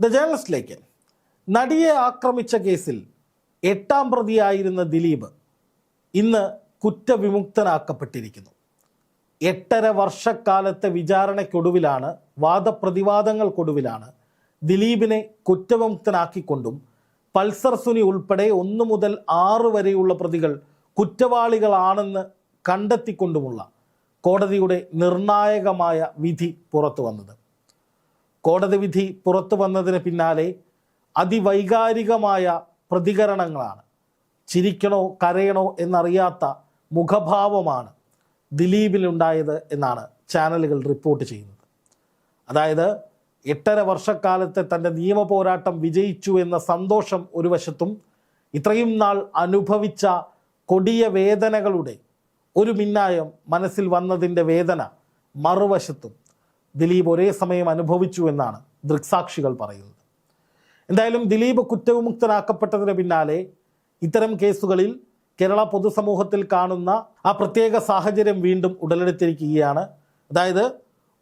The ജേണലിസ്റ്റിലേക്ക് നടിയെ ആക്രമിച്ച കേസിൽ എട്ടാം പ്രതിയായിരുന്ന ദിലീപ് ഇന്ന് കുറ്റവിമുക്തനാക്കപ്പെട്ടിരിക്കുന്നു. എട്ടര വർഷക്കാലത്തെ വിചാരണയ്ക്കൊടുവിലാണ് വാദപ്രതിവാദങ്ങൾക്കൊടുവിലാണ് ദിലീപിനെ കുറ്റവിമുക്തനാക്കിക്കൊണ്ടും പൾസർ സുനി ഉൾപ്പെടെ ഒന്ന് മുതൽ ആറ് വരെയുള്ള പ്രതികൾ കുറ്റവാളികളാണെന്ന് കണ്ടെത്തിക്കൊണ്ടുമുള്ള കോടതിയുടെ നിർണായകമായ വിധി പുറത്തു വന്നത് കോടതി വിധി പുറത്തു വന്നതിന് പിന്നാലെ അതിവൈകാരികമായ പ്രതികരണങ്ങളാണ്. ചിരിക്കണോ കരയണോ എന്നറിയാത്ത മുഖഭാവമാണ് ദിലീപിലുണ്ടായത് എന്നാണ് ചാനലുകൾ റിപ്പോർട്ട് ചെയ്യുന്നത്. അതായത് എട്ടര വർഷക്കാലത്തെ തന്റെ നിയമ പോരാട്ടം വിജയിച്ചു എന്ന സന്തോഷം ഒരു വശത്തും ഇത്രയും നാൾ അനുഭവിച്ച കൊടിയ വേദനകളുടെ ഒരു മിന്നായം മനസ്സിൽ വന്നതിന്റെ വേദന മറുവശത്തും. ദിലീപ് ഒരേ സമയം അനുഭവിച്ചു എന്നാണ് ദൃക്സാക്ഷികൾ പറയുന്നത്. എന്തായാലും ദിലീപ് കുറ്റവിമുക്തനാക്കപ്പെട്ടതിന് പിന്നാലെ ഇത്തരം കേസുകളിൽ കേരള പൊതുസമൂഹത്തിൽ കാണുന്ന ആ പ്രത്യേക സാഹചര്യം വീണ്ടും ഉടലെടുത്തിരിക്കുകയാണ്. അതായത്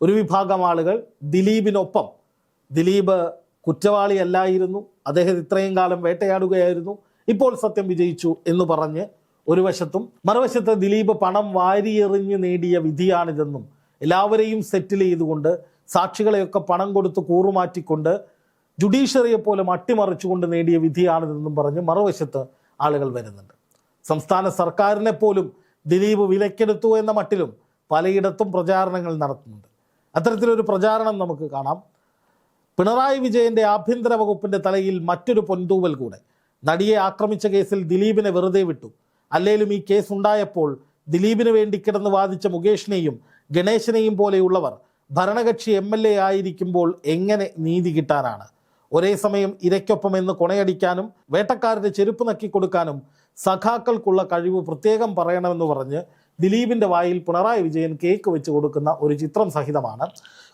ഒരു വിഭാഗം ആളുകൾ ദിലീപിനൊപ്പം ദിലീപ് കുറ്റവാളിയല്ലായിരുന്നു അദ്ദേഹം ഇത്രയും കാലം വേട്ടയാടുകയായിരുന്നു ഇപ്പോൾ സത്യം വിജയിച്ചു എന്ന് പറഞ്ഞ് ഒരു വശത്തും മറുവശത്ത് ദിലീപ് പണം വാരിയെറിഞ്ഞ് നേടിയ വിധിയാണിതെന്നും എല്ലാവരെയും സെറ്റിൽ ചെയ്തുകൊണ്ട് സാക്ഷികളെയൊക്കെ പണം കൊടുത്ത് കൂറുമാറ്റിക്കൊണ്ട് ജുഡീഷ്യറിയെ പോലും അട്ടിമറിച്ചുകൊണ്ട് നേടിയ വിധിയാണിതെന്നും പറഞ്ഞ് മറുവശത്ത് ആളുകൾ വരുന്നുണ്ട്. സംസ്ഥാന സർക്കാരിനെ പോലും ദിലീപ് വിലക്കെടുത്തു എന്ന മട്ടിലും പലയിടത്തും പ്രചാരണങ്ങൾ നടത്തുന്നുണ്ട്. അത്തരത്തിലൊരു പ്രചാരണം നമുക്ക് കാണാം. പിണറായി വിജയന്റെ ആഭ്യന്തര വകുപ്പിന്റെ തലയിൽ മറ്റൊരു പൊൻതൂവൽ കൂടെ. നടിയെ ആക്രമിച്ച കേസിൽ ദിലീപിനെ വെറുതെ വിട്ടു. അല്ലേലും ഈ കേസ് ഉണ്ടായപ്പോൾ ദിലീപിന് വേണ്ടി കിടന്ന് വാദിച്ച മുകേഷിനെയും ഗണേശനെയും പോലെയുള്ളവർ ഭരണകക്ഷി എം എൽ എ ആയിരിക്കുമ്പോൾ എങ്ങനെ നീതി കിട്ടാനാണ്? ഒരേ സമയം ഇരയ്ക്കൊപ്പം എന്ന് കൊണയടിക്കാനും വേട്ടക്കാരുടെ ചെരുപ്പ് നക്കി കൊടുക്കാനും സഖാക്കൾക്കുള്ള കഴിവ് പ്രത്യേകം പറയണമെന്ന് പറഞ്ഞ് ദിലീപിന്റെ വായിൽ പിണറായി വിജയൻ കേക്ക് വെച്ച് കൊടുക്കുന്ന ഒരു ചിത്രം സഹിതമാണ്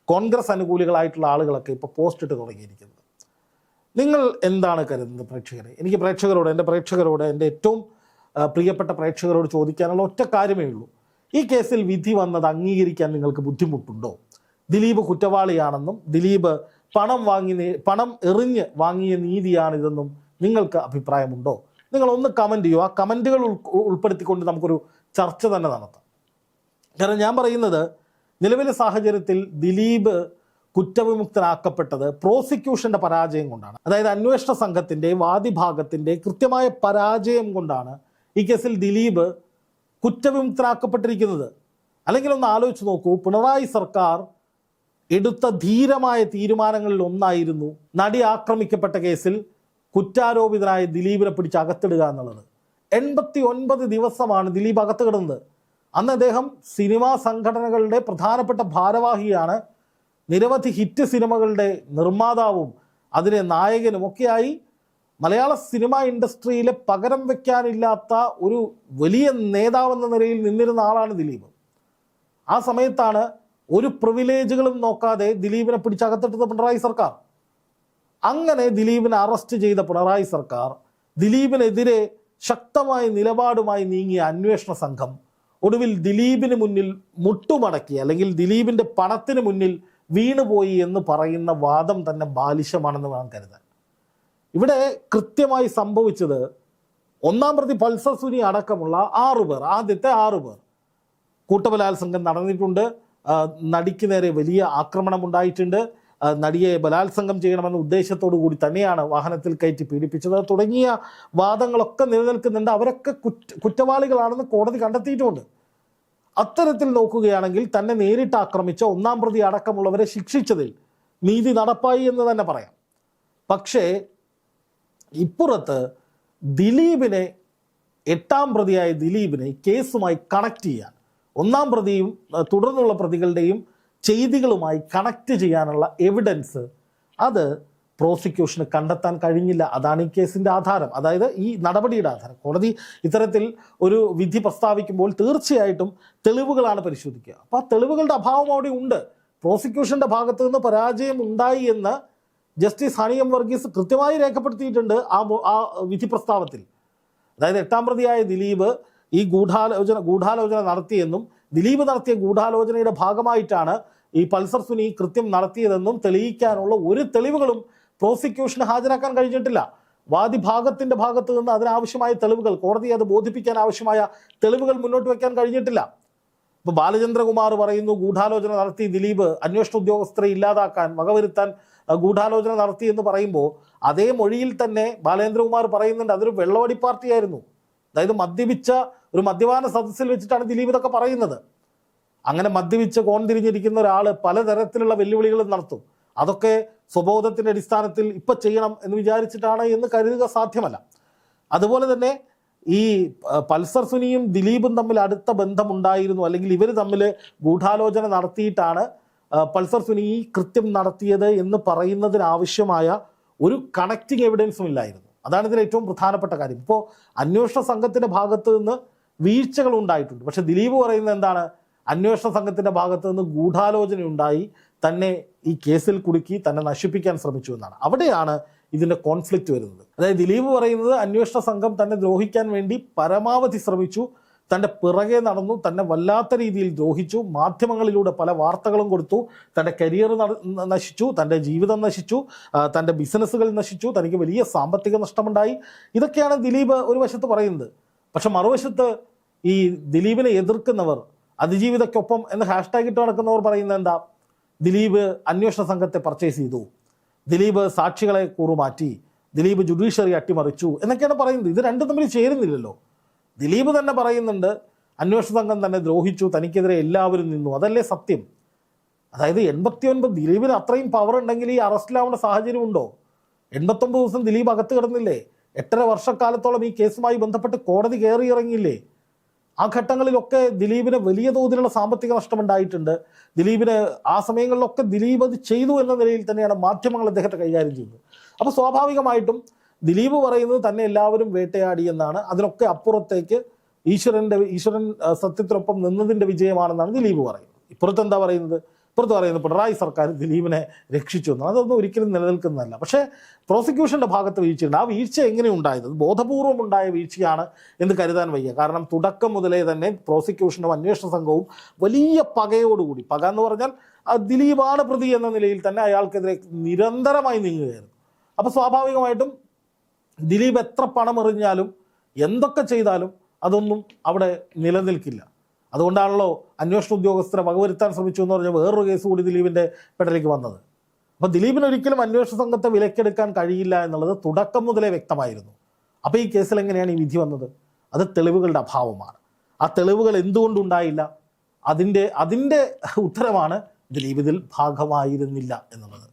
കോൺഗ്രസ് അനുകൂലികളായിട്ടുള്ള ആളുകളൊക്കെ ഇപ്പോൾ പോസ്റ്റ് ഇട്ട് തുടങ്ങിയിരിക്കുന്നത്. നിങ്ങൾ എന്താണ് കരുതുന്നത് പ്രേക്ഷകരെ? എനിക്ക് പ്രേക്ഷകരോട് എന്റെ പ്രേക്ഷകരോട് എന്റെ ഏറ്റവും പ്രിയപ്പെട്ട പ്രേക്ഷകരോട് ചോദിക്കാനുള്ള ഒറ്റ കാര്യമേ ഉള്ളൂ. ഈ കേസിൽ വിധി വന്നത് അംഗീകരിക്കാൻ നിങ്ങൾക്ക് ബുദ്ധിമുട്ടുണ്ടോ? ദിലീപ് കുറ്റവാളിയാണെന്നും ദിലീപ് പണം വാങ്ങി പണം എറിഞ്ഞ് വാങ്ങിയ നീതിയാണിതെന്നും നിങ്ങൾക്ക് അഭിപ്രായമുണ്ടോ? നിങ്ങൾ ഒന്ന് കമന്റ് ചെയ്യൂ. ആ കമന്റുകൾ ഉൾപ്പെടുത്തിക്കൊണ്ട് നമുക്കൊരു ചർച്ച തന്നെ നടത്താം. കാരണം ഞാൻ പറയുന്നത് നിലവിലെ സാഹചര്യത്തിൽ ദിലീപ് കുറ്റവിമുക്തനാക്കപ്പെട്ടത് പ്രോസിക്യൂഷന്റെ പരാജയം കൊണ്ടാണ്. അതായത് അന്വേഷണ സംഘത്തിന്റെ വാദിഭാഗത്തിന്റെ കൃത്യമായ പരാജയം കൊണ്ടാണ് ഈ കേസിൽ ദിലീപ് കുറ്റവിമുക്തനാക്കപ്പെട്ടിരിക്കുന്നത് അല്ലെങ്കിൽ ഒന്ന് ആലോചിച്ച് നോക്കൂ പിണറായി സർക്കാർ എടുത്ത ധീരമായ തീരുമാനങ്ങളിൽ ഒന്നായിരുന്നു നടി ആക്രമിക്കപ്പെട്ട കേസിൽ കുറ്റാരോപിതനായ ദിലീപിനെ പിടിച്ച് അകത്തിടുക എന്നുള്ളത്. എൺപത്തി ഒൻപത് ദിവസമാണ് ദിലീപ് അകത്ത് കിടന്നത് അന്ന് അദ്ദേഹം സിനിമാ സംഘടനകളുടെ പ്രധാനപ്പെട്ട ഭാരവാഹിയാണ്. നിരവധി ഹിറ്റ് സിനിമകളുടെ നിർമ്മാതാവും അതിലെ നായകനും ഒക്കെയായി മലയാള സിനിമാ ഇൻഡസ്ട്രിയിലെ പകരം വയ്ക്കാനില്ലാത്ത ഒരു വലിയ നേതാവെന്ന നിലയിൽ നിന്നിരുന്ന ആളാണ് ദിലീപ്. ആ സമയത്താണ് ഒരു പ്രിവിലേജുകളും നോക്കാതെ ദിലീപിനെ പിടിച്ചകത്തിട്ടത് പിണറായി സർക്കാർ. അങ്ങനെ ദിലീപിനെ അറസ്റ്റ് ചെയ്ത പിണറായി സർക്കാർ ദിലീപിനെതിരെ ശക്തമായ നിലപാടുമായി നീങ്ങിയ അന്വേഷണ സംഘം ഒടുവിൽ ദിലീപിന് മുന്നിൽ മുട്ടുമടക്കി അല്ലെങ്കിൽ ദിലീപിന്റെ പണത്തിന് മുന്നിൽ വീണുപോയി എന്ന് പറയുന്ന വാദം തന്നെ ബാലിശമാണെന്ന് വേണം കരുതാൻ ഇവിടെ കൃത്യമായി സംഭവിച്ചത് ഒന്നാം പ്രതി പൾസസുനി അടക്കമുള്ള ആറു പേർ ആദ്യത്തെ ആറു പേർ. കൂട്ടബലാത്സംഗം നടന്നിട്ടുണ്ട്. നടിക്ക് നേരെ വലിയ ആക്രമണം ഉണ്ടായിട്ടുണ്ട്. നടിയെ ബലാത്സംഗം ചെയ്യണമെന്ന ഉദ്ദേശത്തോടു കൂടി തന്നെയാണ് വാഹനത്തിൽ കയറ്റി പീഡിപ്പിച്ചത്. തുടങ്ങിയ വാദങ്ങളൊക്കെ നിലനിൽക്കുന്നുണ്ട്. അവരൊക്കെ കുറ്റ കുറ്റവാളികളാണെന്ന് കോടതി കണ്ടെത്തിയിട്ടുണ്ട്. അത്തരത്തിൽ നോക്കുകയാണെങ്കിൽ തന്നെ നേരിട്ട് ആക്രമിച്ച ഒന്നാം പ്രതി അടക്കമുള്ളവരെ ശിക്ഷിച്ചതിൽ നീതി നടപ്പായി എന്ന് തന്നെ പറയാം. പക്ഷേ ഇപ്പുറത്ത് ദിലീപിനെ എട്ടാം പ്രതിയായ ദിലീപിനെ കേസുമായി കണക്ട് ചെയ്യാൻ ഒന്നാം പ്രതിയും തുടർന്നുള്ള പ്രതികളുടെയും ചെയ്തികളുമായി കണക്ട് ചെയ്യാനുള്ള എവിഡൻസ് അത് പ്രോസിക്യൂഷന് കണ്ടെത്താൻ കഴിഞ്ഞില്ല. അതാണ് ഈ കേസിന്റെ ആധാരം. അതായത് ഈ നടപടിയുടെ ആധാരം. കോടതി ഇത്തരത്തിൽ ഒരു വിധി പ്രസ്താവിക്കുമ്പോൾ തീർച്ചയായിട്ടും തെളിവുകളാണ് പരിശോധിക്കുക. അപ്പോൾ ആ തെളിവുകളുടെ അഭാവം അവിടെ ഉണ്ട്. പ്രോസിക്യൂഷന്റെ ഭാഗത്തു നിന്ന് പരാജയം ഉണ്ടായി എന്ന് ജസ്റ്റിസ് ഹണി എം വർഗീസ് കൃത്യമായി രേഖപ്പെടുത്തിയിട്ടുണ്ട് ആ ആ വിധി പ്രസ്താവത്തിൽ. അതായത് എട്ടാം പ്രതിയായ ദിലീപ് ഈ ഗൂഢാലോചന ഗൂഢാലോചന നടത്തിയെന്നും ദിലീപ് നടത്തിയ ഗൂഢാലോചനയുടെ ഭാഗമായിട്ടാണ് ഈ പൾസർ സുനി കൃത്യം നടത്തിയതെന്നും തെളിയിക്കാനുള്ള ഒരു തെളിവുകളും പ്രോസിക്യൂഷന് ഹാജരാക്കാൻ കഴിഞ്ഞിട്ടില്ല. വാദിഭാഗത്തിന്റെ ഭാഗത്ത് നിന്ന് അതിനാവശ്യമായ തെളിവുകൾ കോടതിയെ അത് ബോധിപ്പിക്കാൻ ആവശ്യമായ തെളിവുകൾ മുന്നോട്ട് വയ്ക്കാൻ കഴിഞ്ഞിട്ടില്ല. ഇപ്പോൾ ബാലചന്ദ്രകുമാർ പറയുന്നു ഗൂഢാലോചന നടത്തി ദിലീപ് അന്വേഷണ ഉദ്യോഗസ്ഥരെ ഇല്ലാതാക്കാൻ വകവരുത്താൻ ഗൂഢാലോചന നടത്തി എന്ന് പറയുമ്പോൾ അതേ മൊഴിയിൽ തന്നെ ബാലേന്ദ്രകുമാർ പറയുന്നുണ്ട് അതൊരു വെള്ളവടി പാർട്ടിയായിരുന്നു. അതായത് മദ്യപിച്ച ഒരു മദ്യപാന സദസ്സിൽ വെച്ചിട്ടാണ് ദിലീപ് ഇതൊക്കെ പറയുന്നത്. അങ്ങനെ മദ്യപിച്ച് കോൺതിരിഞ്ഞിരിക്കുന്ന ഒരാൾ പലതരത്തിലുള്ള വെല്ലുവിളികൾ നടത്തും. അതൊക്കെ സ്വബോധത്തിന്റെ അടിസ്ഥാനത്തിൽ ഇപ്പൊ ചെയ്യണം എന്ന് വിചാരിച്ചിട്ടാണ് എന്ന് കരുതുക സാധ്യമല്ല. അതുപോലെ തന്നെ ഈ പൾസർ സുനിയും ദിലീപും തമ്മിൽ അടുത്ത ബന്ധമുണ്ടായിരുന്നു അല്ലെങ്കിൽ ഇവർ തമ്മിൽ ഗൂഢാലോചന നടത്തിയിട്ടാണ് പൾസർ സുനി ഈ കൃത്യം നടത്തിയത് എന്ന് പറയുന്നതിനാവശ്യമായ ഒരു കണക്റ്റിംഗ് എവിഡൻസും ഇല്ലായിരുന്നു. അതാണ് ഇതിൽ ഏറ്റവും പ്രധാനപ്പെട്ട കാര്യം. ഇപ്പോൾ അന്വേഷണ സംഘത്തിന്റെ ഭാഗത്ത് നിന്ന് വീഴ്ചകൾ ഉണ്ടായിട്ടുണ്ട്. പക്ഷേ ദിലീപ് പറയുന്നത് എന്താണ്? അന്വേഷണ സംഘത്തിന്റെ ഭാഗത്ത് നിന്ന് ഗൂഢാലോചന ഉണ്ടായി തന്നെ ഈ കേസിൽ കുടുക്കി തന്നെ നശിപ്പിക്കാൻ ശ്രമിച്ചു എന്നാണ്. അവിടെയാണ് ഇതിന്റെ കോൺഫ്ലിക്റ്റ് വരുന്നത്. അതായത് ദിലീപ് പറയുന്നത് അന്വേഷണ സംഘം തന്നെ ദ്രോഹിക്കാൻ വേണ്ടി പരമാവധി ശ്രമിച്ചു തന്റെ പിറകെ നടന്നു തന്നെ വല്ലാത്ത രീതിയിൽ ദ്രോഹിച്ചു മാധ്യമങ്ങളിലൂടെ പല വാർത്തകളും കൊടുത്തു തന്റെ കരിയർ നശിച്ചു തന്റെ ജീവിതം നശിച്ചു തന്റെ ബിസിനസ്സുകൾ നശിച്ചു തനിക്ക് വലിയ സാമ്പത്തിക നഷ്ടമുണ്ടായി. ഇതൊക്കെയാണ് ദിലീപ് ഒരു വശത്ത് പറയുന്നത്. പക്ഷെ മറുവശത്ത് ഈ ദിലീപിനെ എതിർക്കുന്നവർ അതിജീവിതയ്ക്കൊപ്പം എന്ന് ഹാഷ്ടാഗ് ഇട്ട് നടക്കുന്നവർ പറയുന്നത് എന്താ? ദിലീപ് അന്വേഷണ സംഘത്തെ പർച്ചേസ് ചെയ്തു. ദിലീപ് സാക്ഷികളെ കൂറുമാറ്റി. ദിലീപ് ജുഡീഷ്യറി അട്ടിമറിച്ചു. എന്നൊക്കെയാണ് പറയുന്നത്. ഇത് രണ്ടും തമ്മിൽ ചേരുന്നില്ലല്ലോ. ദിലീപ് തന്നെ പറയുന്നുണ്ട് അന്വേഷണ സംഘം തന്നെ ദ്രോഹിച്ചു തനിക്കെതിരെ എല്ലാവരും നിന്നു. അതല്ലേ സത്യം? അതായത് എൺപത്തി ഒൻപത് ദിലീപിന് അത്രയും പവർ ഉണ്ടെങ്കിൽ ഈ അറസ്റ്റിലാവേണ്ട സാഹചര്യം ഉണ്ടോ? എൺപത്തൊമ്പത് ദിവസം ദിലീപ് അകത്ത് കിടന്നില്ലേ? എട്ടര വർഷക്കാലത്തോളം ഈ കേസുമായി ബന്ധപ്പെട്ട് കോടതി കയറി ഇറങ്ങിയില്ലേ? ആ ഘട്ടങ്ങളിലൊക്കെ ദിലീപിന് വലിയ തോതിലുള്ള സാമ്പത്തിക നഷ്ടമുണ്ടായിട്ടുണ്ട്. ദിലീപിന് ആ സമയങ്ങളിലൊക്കെ ദിലീപ് അത് ചെയ്തു എന്ന നിലയിൽ തന്നെയാണ് മാധ്യമങ്ങൾ അദ്ദേഹത്തെ കൈകാര്യം ചെയ്യുന്നത്. അപ്പോൾ സ്വാഭാവികമായിട്ടും ദിലീപ് പറയുന്നത് തന്നെ എല്ലാവരും വേട്ടയാടി എന്നാണ്. അതിനൊക്കെ അപ്പുറത്തേക്ക് ഈശ്വരന്റെ ഈശ്വരൻ സത്യത്തിനൊപ്പം നിന്നതിന്റെ വിജയമാണെന്നാണ് ദിലീപ് പറയുന്നത്. ഇപ്പുറത്ത് എന്താ പറയുന്നത്? ഇപ്പുറത്ത് പറയുന്നത് പിണറായി സർക്കാർ ദിലീപിനെ രക്ഷിച്ചു എന്നാണ്. അതൊന്നും ഒരിക്കലും നിലനിൽക്കുന്നതല്ല. പക്ഷേ പ്രോസിക്യൂഷന്റെ ഭാഗത്ത് വീഴ്ചയുണ്ട്. ആ വീഴ്ച എങ്ങനെ ഉണ്ടായത് ബോധപൂർവം ഉണ്ടായ വീഴ്ചയാണ് എന്ന് കരുതാൻ വയ്യ. കാരണം തുടക്കം മുതലേ തന്നെ പ്രോസിക്യൂഷനും അന്വേഷണ സംഘവും വലിയ പകയോടുകൂടി. പക എന്ന് പറഞ്ഞാൽ ദിലീപാണ് പ്രതി എന്ന നിലയിൽ തന്നെ അയാൾക്കെതിരെ നിരന്തരമായി നീങ്ങുകയായിരുന്നു. അപ്പോൾ സ്വാഭാവികമായിട്ടും ദിലീപ് എത്ര പണമെറിഞ്ഞാലും എന്തൊക്കെ ചെയ്താലും അതൊന്നും അവിടെ നിലനിൽക്കില്ല. അതുകൊണ്ടാണല്ലോ അന്വേഷണ ഉദ്യോഗസ്ഥരെ വകവരുത്താൻ ശ്രമിച്ചു എന്ന് പറഞ്ഞ വേറൊരു കേസ് കൂടി ദിലീപിന്റെ പെടലേക്ക് വന്നത്. അപ്പോൾ ദിലീപിന് ഒരിക്കലും അന്വേഷണ സംഘത്തെ വിലക്കെടുക്കാൻ കഴിയില്ല എന്നുള്ളത് തുടക്കം മുതലേ വ്യക്തമായിരുന്നു. അപ്പോൾ ഈ കേസിൽ എങ്ങനെയാണ് ഈ വിധി വന്നത്? അത് തെളിവുകളുടെ അഭാവമാണ്. ആ തെളിവുകൾ എന്തുകൊണ്ടുണ്ടായില്ല? അതിന്റെ അതിന്റെ ഉത്തരമാണ് ദിലീപ് ഇതിൽ ഭാഗമായിരുന്നില്ല എന്നുള്ളത്.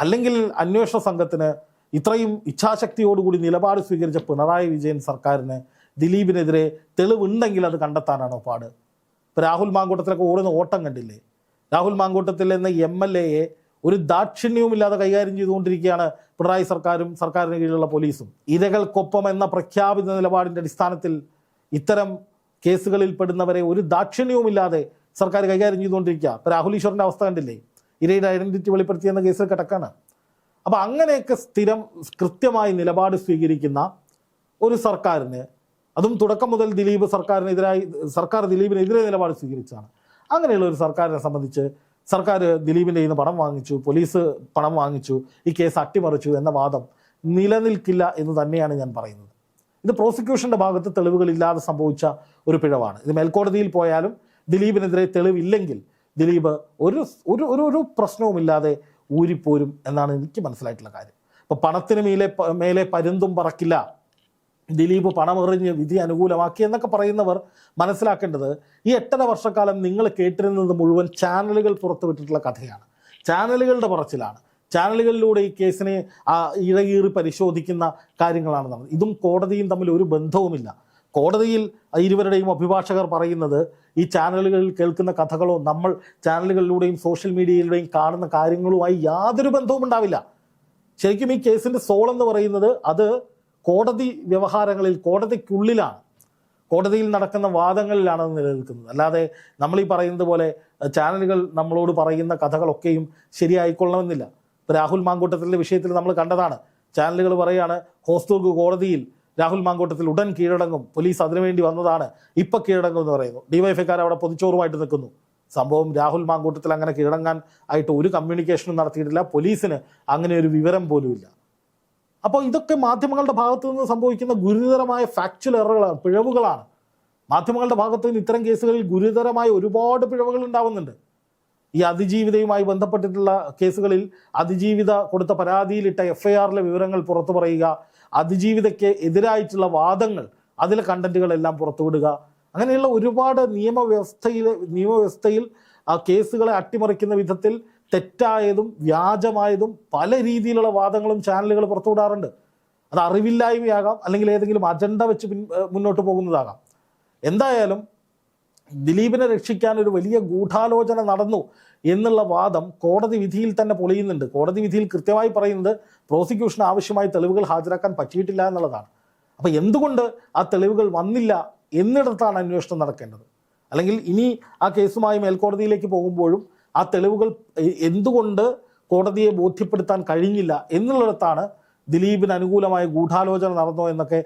അല്ലെങ്കിൽ അന്വേഷണ സംഘത്തിന് ഇത്രയും ഇച്ഛാശക്തിയോടുകൂടി നിലപാട് സ്വീകരിച്ച പിണറായി വിജയൻ സർക്കാരിന് ദിലീപിനെതിരെ തെളിവുണ്ടെങ്കിൽ അത് കണ്ടെത്താനാണ് പാട്? ഇപ്പം രാഹുൽ മാങ്കൂട്ടത്തിലൊക്കെ ഓടുന്ന ഓട്ടം കണ്ടില്ലേ? രാഹുൽ മാങ്കൂട്ടത്തിൽ എന്ന എം എൽ എയെ ഒരു ദാക്ഷിണ്യവുമില്ലാതെ കൈകാര്യം ചെയ്തുകൊണ്ടിരിക്കുകയാണ് പിണറായി സർക്കാരും സർക്കാരിന് കീഴിലുള്ള പോലീസും. ഇരകൾക്കൊപ്പം എന്ന പ്രഖ്യാപിത നിലപാടിന്റെ അടിസ്ഥാനത്തിൽ ഇത്തരം കേസുകളിൽ പെടുന്നവരെ ഒരു ദാക്ഷിണ്യവുമില്ലാതെ സർക്കാർ കൈകാര്യം ചെയ്തുകൊണ്ടിരിക്കുക. ഇപ്പം രാഹുൽ ഈശ്വറിന്റെ അവസ്ഥ കണ്ടില്ലേ? ഇരയുടെ ഐഡന്റിറ്റി വെളിപ്പെടുത്തിയെന്ന കേസിൽ കിടക്കാണ്. അപ്പൊ അങ്ങനെയൊക്കെ സ്ഥിരം കൃത്യമായി നിലപാട് സ്വീകരിക്കുന്ന ഒരു സർക്കാരിന് അതും തുടക്കം മുതൽ ദിലീപ് സർക്കാരിനെതിരായി സർക്കാർ ദിലീപിനെതിരെ നിലപാട് സ്വീകരിച്ചതാണ്. അങ്ങനെയുള്ള ഒരു സർക്കാരിനെ സംബന്ധിച്ച് സർക്കാർ ദിലീപിന്റെ നിന്ന് പണം വാങ്ങിച്ചു പോലീസ് പണം വാങ്ങിച്ചു ഈ കേസ് അട്ടിമറിച്ചു എന്ന വാദം നിലനിൽക്കില്ല എന്ന് തന്നെയാണ് ഞാൻ പറയുന്നത്. ഇത് പ്രോസിക്യൂഷന്റെ ഭാഗത്ത് തെളിവുകളില്ലാതെ സംഭവിച്ച ഒരു പിഴവാണ്. ഇത് മേൽക്കോടതിയിൽ പോയാലും ദിലീപിനെതിരെ തെളിവില്ലെങ്കിൽ ദിലീപ് ഒരു ഒരു ഒരു പ്രശ്നവുമില്ലാതെ ഊരിപ്പോരും എന്നാണ് എനിക്ക് മനസ്സിലായിട്ടുള്ള കാര്യം. ഇപ്പൊ പണത്തിന് മേലെ മേലെ പരുന്തും പറക്കില്ല. ദിലീപ് പണമെറിഞ്ഞ് വിധി അനുകൂലമാക്കി എന്നൊക്കെ പറയുന്നവർ മനസ്സിലാക്കേണ്ടത് ഈ എട്ടര വർഷക്കാലം നിങ്ങൾ കേട്ടിരുന്നത് മുഴുവൻ ചാനലുകൾ പുറത്തുവിട്ടിട്ടുള്ള കഥയാണ്. ചാനലുകളുടെ പറച്ചിലാണ്. ചാനലുകളിലൂടെ ഈ കേസിനെ ഇഴകീറി പരിശോധിക്കുന്ന കാര്യങ്ങളാണ് നടന്നത്. ഇതും കോടതിയും തമ്മിൽ ഒരു ബന്ധവുമില്ല. കോടതിയിൽ ഇരുവരുടെയും അഭിഭാഷകർ പറയുന്നത് ഈ ചാനലുകളിൽ കേൾക്കുന്ന കഥകളോ നമ്മൾ ചാനലുകളിലൂടെയും സോഷ്യൽ മീഡിയയിലൂടെയും കാണുന്ന കാര്യങ്ങളുമായി യാതൊരു ബന്ധവും ഉണ്ടാവില്ല. ശരിക്കും ഈ കേസിന്റെ സോൾ എന്ന് പറയുന്നത് അത് കോടതി വ്യവഹാരങ്ങളിൽ കോടതിക്കുള്ളിലാണ്. കോടതിയിൽ നടക്കുന്ന വാദങ്ങളിലാണ് അത് നിലനിൽക്കുന്നത്. അല്ലാതെ നമ്മൾ ഈ പറയുന്നത് പോലെ ചാനലുകൾ നമ്മളോട് പറയുന്ന കഥകളൊക്കെയും ശരിയായിക്കൊള്ളണമെന്നില്ല. ഇപ്പോൾ രാഹുൽ മാങ്കൂട്ടത്തിന്റെ വിഷയത്തിൽ നമ്മൾ കണ്ടതാണ്. ചാനലുകൾ പറയുകയാണ് ഹോസ്ദുർഗ് കോടതിയിൽ രാഹുൽ മാങ്കോട്ടത്തിൽ ഉടൻ കീഴടങ്ങും. പോലീസ് അതിനുവേണ്ടി വന്നതാണ്. ഇപ്പൊ കീഴടങ്ങും എന്ന് പറയുന്നു. ഡിവൈഎഫ്ഐക്കാർ അവിടെ പൊതിച്ചോറുമായിട്ട് നിൽക്കുന്നു. സംഭവം രാഹുൽ മാങ്കൂട്ടത്തിൽ അങ്ങനെ കീഴടങ്ങാൻ ആയിട്ട് ഒരു കമ്മ്യൂണിക്കേഷനും നടത്തിയിട്ടില്ല. പോലീസിന് അങ്ങനെ ഒരു വിവരം പോലുമില്ല അപ്പോൾ ഇതൊക്കെ മാധ്യമങ്ങളുടെ ഭാഗത്തു നിന്ന് സംഭവിക്കുന്ന ഗുരുതരമായ ഫാക്ച്വൽ എററുകളാണ് പിഴവുകളാണ്. മാധ്യമങ്ങളുടെ ഭാഗത്തു നിന്ന് ഇത്തരം കേസുകളിൽ ഗുരുതരമായ ഒരുപാട് പിഴവുകൾ ഉണ്ടാവുന്നുണ്ട്. ഈ അതിജീവിതയുമായി ബന്ധപ്പെട്ടിട്ടുള്ള കേസുകളിൽ അതിജീവിത കൊടുത്ത പരാതിയിലിട്ട എഫ് ഐ ആറിലെ വിവരങ്ങൾ പുറത്തു പറയുക അതിജീവിതയ്ക്ക് എതിരായിട്ടുള്ള വാദങ്ങൾ അതിലെ കണ്ടന്റുകളെല്ലാം പുറത്തുവിടുക. അങ്ങനെയുള്ള ഒരുപാട് നിയമവ്യവസ്ഥയിൽ നിയമവ്യവസ്ഥയിൽ കേസുകളെ അട്ടിമറിക്കുന്ന വിധത്തിൽ തെറ്റായതും വ്യാജമായതും പല രീതിയിലുള്ള വാദങ്ങളും ചാനലുകൾ പുറത്തുവിടാറുണ്ട്. അത് അറിവില്ലായ്മയാകാം അല്ലെങ്കിൽ ഏതെങ്കിലും അജണ്ട വെച്ച് മുന്നോട്ട് പോകുന്നതാകാം. എന്തായാലും ദിലീപിനെ രക്ഷിക്കാൻ ഒരു വലിയ ഗൂഢാലോചന നടന്നു എന്നുള്ള വാദം കോടതി വിധിയിൽ തന്നെ പൊളിയുന്നുണ്ട്. കോടതി വിധിയിൽ കൃത്യമായി പറയുന്നത് പ്രോസിക്യൂഷൻ ആവശ്യമായ തെളിവുകൾ ഹാജരാക്കാൻ പറ്റിയിട്ടില്ല എന്നുള്ളതാണ്. അപ്പോൾ എന്തുകൊണ്ട് ആ തെളിവുകൾ വന്നില്ല എന്നിടത്താണ് അന്വേഷണം നടക്കേണ്ടത്? അല്ലെങ്കിൽ ഇനി ആ കേസുമായി മേൽക്കോടതിയിലേക്ക് പോകുമ്പോഴും ആ തെളിവുകൾ എന്തുകൊണ്ട് കോടതിയെ ബോധ്യപ്പെടുത്താൻ കഴിഞ്ഞില്ല എന്നുള്ളിടത്താണ് ദിലീപിന് അനുകൂലമായ ഗൂഢാലോചന നടന്നോ എന്നൊക്കെ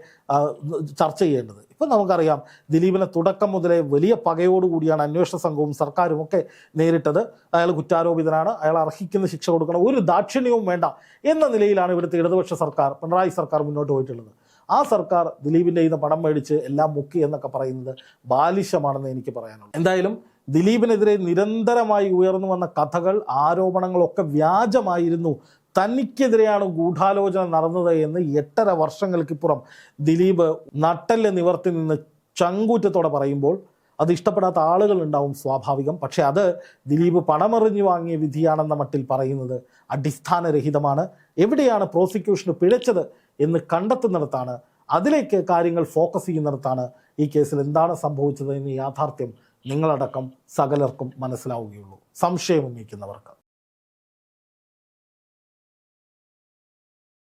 ചർച്ച ചെയ്യേണ്ടത്. ഇപ്പം നമുക്കറിയാം ദിലീപിനെ തുടക്കം മുതലേ വലിയ പകയോടുകൂടിയാണ് അന്വേഷണ സംഘവും സർക്കാരും ഒക്കെ നേരിട്ടത്. അയാൾ കുറ്റാരോപിതനാണ് അയാൾ അർഹിക്കുന്ന ശിക്ഷ കൊടുക്കണം ഒരു ദാക്ഷിണ്യവും വേണ്ട എന്ന നിലയിലാണ് ഇവിടുത്തെ ഇടതുപക്ഷ സർക്കാർ പിണറായി സർക്കാർ മുന്നോട്ട് പോയിട്ടുള്ളത്. ആ സർക്കാർ ദിലീപിന്റെ ഇന്ന് പണം മേടിച്ച് എല്ലാം മുക്കി എന്നൊക്കെ പറയുന്നത് ബാലിശമാണെന്ന് എനിക്ക് പറയാനുള്ളൂ എന്തായാലും ദിലീപിനെതിരെ നിരന്തരമായി ഉയർന്നു വന്ന കഥകൾ ആരോപണങ്ങളൊക്കെ വ്യാജമായിരുന്നു തനിക്കെതിരെയാണ് ഗൂഢാലോചന നടന്നത് എന്ന് എട്ടര വർഷങ്ങൾക്കിപ്പുറം ദിലീപ് നട്ടൽ നിവർത്തി നിന്ന് ചങ്കൂറ്റത്തോടെ പറയുമ്പോൾ അത് ഇഷ്ടപ്പെടാത്ത ആളുകൾ ഉണ്ടാവും സ്വാഭാവികം. പക്ഷേ അത് ദിലീപ് പണമെറിഞ്ഞു വാങ്ങിയ വിധിയാണെന്ന മട്ടിൽ പറയുന്നത് അടിസ്ഥാനരഹിതമാണ്. എവിടെയാണ് പ്രോസിക്യൂഷന് പിഴച്ചത് എന്ന് കണ്ടെത്തുന്നിടത്താണ്. അതിലേക്ക് കാര്യങ്ങൾ ഫോക്കസ് ചെയ്യുന്നിടത്താണ് ഈ കേസിൽ എന്താണ് സംഭവിച്ചത് എന്ന് യാഥാർത്ഥ്യം നിങ്ങളടക്കം സകലർക്കും മനസ്സിലാവുകയുള്ളൂ. സംശയം ഉന്നയിക്കുന്നവർക്ക്.